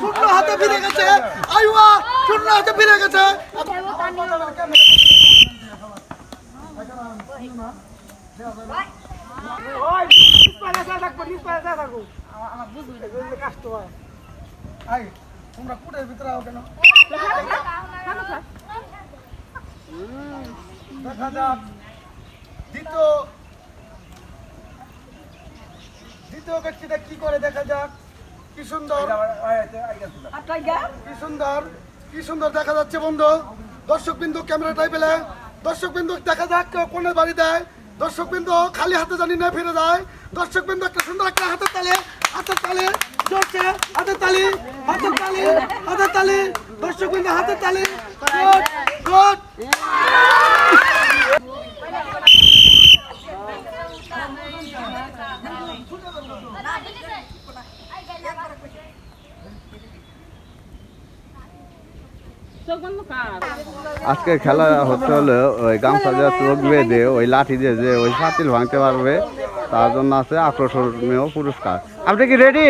শূন্য হাতে ফিরে গেছে। আইওয়া শূন্য হাতে ফিরে গেছে। তোমরা কুটের ভিতরে আও কেন? দেখা যাক। দ্বিতীয় দ্বিতীয় কি করে দেখা যাক? কি সুন্দর? কি সুন্দর? কি সুন্দর দেখা যাচ্ছে বন্ধু? দর্শক বিন্দু ক্যামেরাটাই পেলে দর্শক বিন্দু দেখা যাক কোনের বাড়ি দেয়। দর্শক বিন্দু খালি হাতে জানি না ফিরে যায়। দর্শক বিন্দু একটা সুন্দর একটা হাতের তালে আজকে খেলা হচ্ছে হলো ওই গামছা দিয়ে চোখ বেঁধে ওই লাঠি দিয়ে যে ওই পাতিল ভাঙতে পারবে। তার জন্য আছে আকর্ষণীয় পুরস্কার। আপনি কি রেডি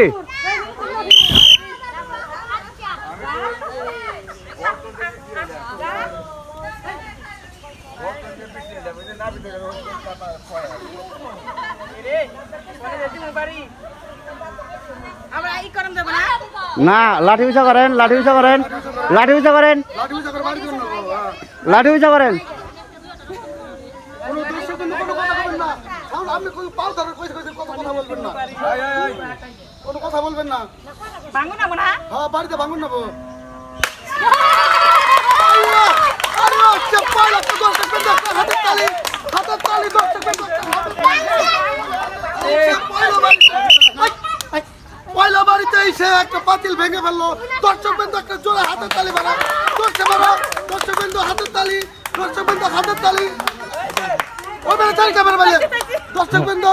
না লাঠি উঁচা করেন লাঠি উঁচা করেন লাঠি উঁচা করেন। লাঠি উঁচা করেন। আপনি কোনো পাল ধরে কইতে কইতে কথা কথা বলবেন না। কোনো কথা বলবেন না। ভাঙো না মনা হ্যাঁ বাড়িতে ভাঙুন আই, পয়লা বাড়িতে এসে একটা পাতিল ভেঙে ফেলল। দর্শক বিন্দু একটা জোরে হাতের তালি বাড়া দর্শক বাড়া দর্শক বিন্দু হাতের তালি দর্শক বিন্দু হাতের তালি। ওই বেলা চারি ক্যামেরা বাড়ি দশ টাকা পর্যন্ত